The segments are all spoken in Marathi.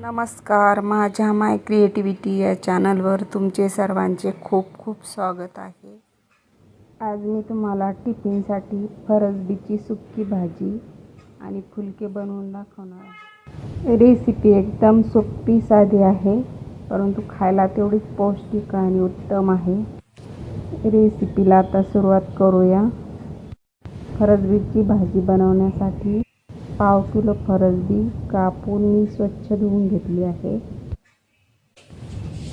नमस्कार माझ्या माय क्रिएटिव्हिटी या चॅनलवर तुमचे सर्वांचे खूप खूप स्वागत आहे. आज मी तुम्हाला टिफिनसाठी फरसबीची सुक्की भाजी आणि फुलके बनवून दाखवणार आहे. रेसिपी एकदम सोपी साधी आहे परंतु खायला तेवढीच पौष्टिक आणि उत्तम आहे. रेसिपीला आता सुरुवात करूया. फरसबीची भाजी बनवण्यासाठी पाव किलो फरसबी कापून मी स्वच्छ धुवून घेतली आहे.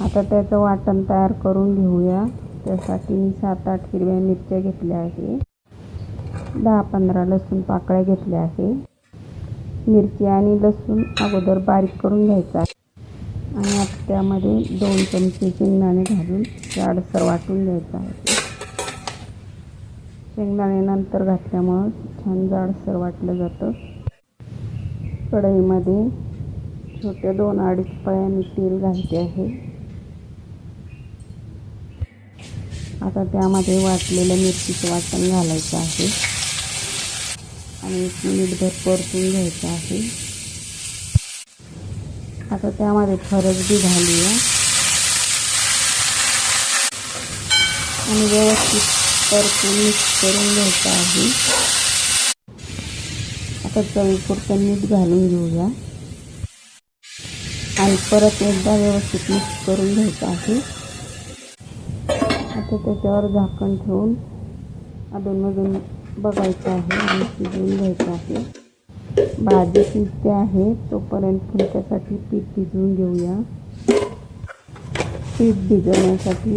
आता त्याचं वाटण तयार करून घेऊया. त्यासाठी मी सात आठ हिरव्या मिरच्या घेतल्या आहे. दहा पंधरा लसूण पाकळ्या घेतल्या आहे. मिरची आणि लसूण अगोदर बारीक करून घ्यायचा आणि आता त्यामध्ये दोन चमचे शेंगदाणे घालून जाडसर वाटून घ्यायचं आहे. शेंगदाणे नंतर घातल्यामुळं छान जाडसर वाटलं जातं. कढईमध्ये छोट्या दोन अडीच पळ्यांनी तेल घालते आहे. आता त्यामध्ये वाटलेलं मिरचीचं वाटण घालायचं आहे. आणि एक मिनिटभर परतून घ्यायचं आहे. आता त्यामध्ये फरस बी घालूया. आणि व्यवस्थित परतून मिक्स करून घ्यायचं आहे. आता चवीपुरतं मीठ घालून घेऊया. आणि परत एकदा व्यवस्थित मिक्स करून घ्यायचं आहे. आता त्याच्यावर झाकण ठेवून अधूनमधून बघायचं आहे आणि शिजवून घ्यायचं आहे. भाजी शिजते आहे तोपर्यंत फुलक्यासाठी पीठ भिजवून घेऊया. पीठ भिजवण्यासाठी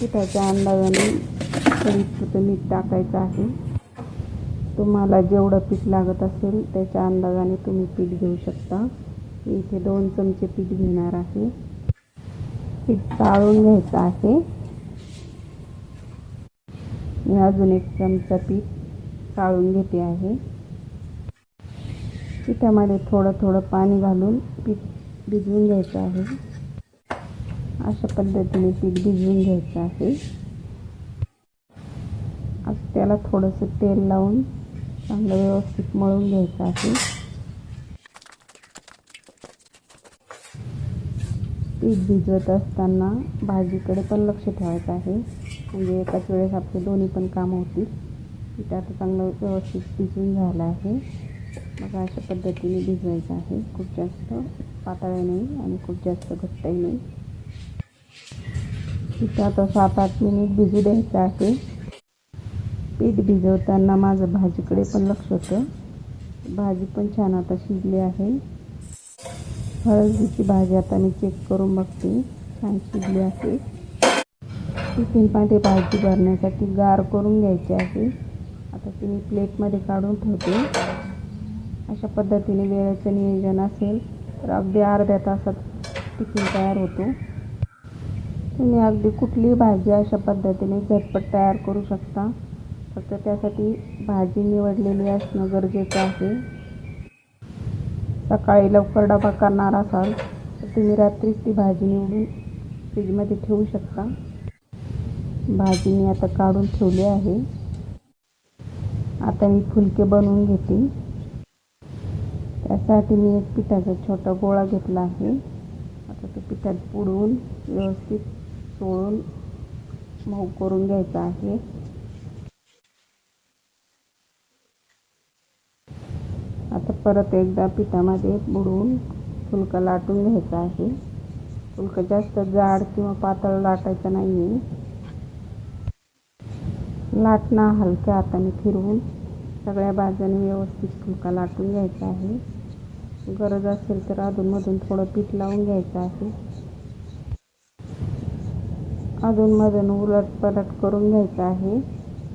पिठाच्या अंदाजाने चवीपुरतं मीठ टाकायचं आहे. तुम्हाला जेवढं पीठ लागत असेल त्याच्या अंदाजाने तुम्ही पीठ घेऊ शकता. इथे दोन चमचे पीठ घेणार आहे. पीठ चाळून घ्यायचं आहे. मी अजून एक चमचा पीठ चाळून घेते आहे. पिठामध्ये थोडं थोडं पाणी घालून पीठ भिजवून घ्यायचं आहे. अशा पद्धतीने पीठ भिजवून घ्यायचं आहे. त्याला थोडंसं तेल लावून चांगलं व्यवस्थित मळून घ्यायचं आहे. पीठ भिजवत असताना भाजीकडे पण लक्ष ठेवायचं आहे. म्हणजे एकाच वेळेस आपले दोन्ही पण कामं होतील. पीठ आता चांगलं व्यवस्थित भिजून झालं आहे. मग अशा पद्धतीने भिजवायचं आहे. खूप जास्त पातळही नाही आणि खूप जास्त घट्टही नाही. पीठ आता सात आठ मिनिट भिजू द्यायचं आहे. पीठ भिजवताना माझं भाजीकडे पण लक्ष होतं. भाजी पण छान आता शिजली आहे. हळदीची भाजी आता मी चेक करून बघते. छान शिजली आहे. टिफिनमध्ये भाजी भरण्यासाठी गार करून घ्यायची आहे. आता ती मी प्लेटमध्ये काढून ठेवते. अशा पद्धतीने वेळेचं नियोजन असेल तर अगदी अर्ध्या तासात टिफिन तयार होतो. तुम्ही अगदी कुठलीही भाजी अशा पद्धतीने झटपट तयार करू शकता. फक्त त्यासाठी भाजी निवडलेली असणं गरजेचं आहे. सकाळी लवकर डबा करणार असाल तर तुम्ही रात्रीच ती भाजी निवडून फ्रीजमध्ये ठेवू शकता. भाजी मी आता काढून ठेवली आहे. आता मी फुलके बनवून घेते. त्यासाठी मी एक पिठाचा छोटा गोळा घेतला आहे. आता तो पिठात बुडवून व्यवस्थित चोळून मऊ करून घ्यायचा आहे. आता परत एकदा पिठामध्ये बुडवून फुलका लाटून घ्यायचा आहे. फुलकं जास्त जाड किंवा पातळ लाटायचं नाही आहे लाटणं हलक्या हाताने फिरवून सगळ्या बाजूने व्यवस्थित फुलका लाटून घ्यायचा आहे. गरज असेल तर अधूनमधून थोडं पीठ लावून घ्यायचं आहे. अधूनमधून उलट पलट करून घ्यायचं आहे.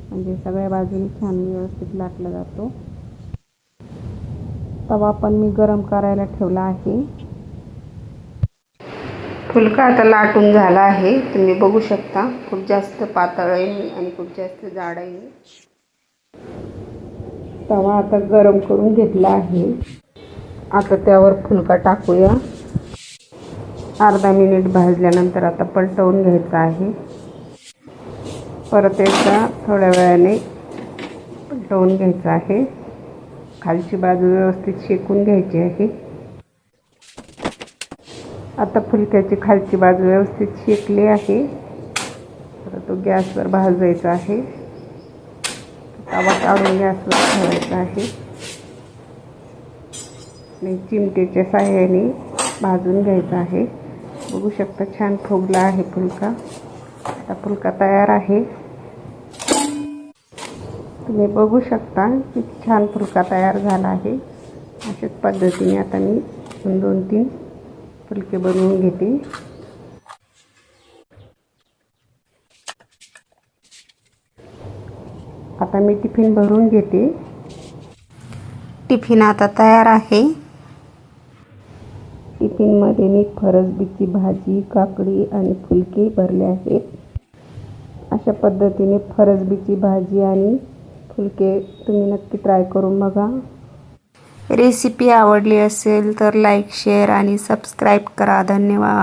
म्हणजे सगळ्या बाजूने छान व्यवस्थित लाटला जातो. तवा पण मी गरम करायला ठेवला आहे. फुलका आता लाटून झाला आहे. तुम्ही बघू शकता खूप जास्त पातळ आहे आणि खूप जास्त जाड आहे तवा आता गरम करून घेतला आहे. आता त्यावर फुलका टाकूया. अर्धा मिनिट भाजल्यानंतर आता पलटवून घ्यायचं आहे. परत एकदा थोड्या वेळाने पलटवून घ्यायचं आहे. खालची बाजू व्यवस्थित शेकून घ्यायची आहे. आता फुलक्याची खालची बाजू व्यवस्थित शेकली आहे. आता तो गॅसवर भाजायचा आहे. तवा काढून गॅसवर ठेवायचा आहे. आणि चिमटेच्या साह्याने भाजून घ्यायचा आहे. बघू शकता छान फुगला आहे फुलका. आता फुलका तयार आहे. तुम्ही बघू शकता किती छान फुलका तयार झाला आहे. अशाच पद्धतीने आता मी दोन तीन फुलके बनवून घेते. आता मी टिफिन भरून घेते. टिफिन आता तयार आहे. टिफिनमध्ये मी फरसबीची भाजी काकडी आणि फुलके भरले आहेत. अशा पद्धतीने फरसबीची भाजी आणि फुलके तुम्ही नक्की ट्राय करून बघा. रेसिपी आवडली असेल तर लाईक शेअर आणि सबस्क्राईब करा. धन्यवाद.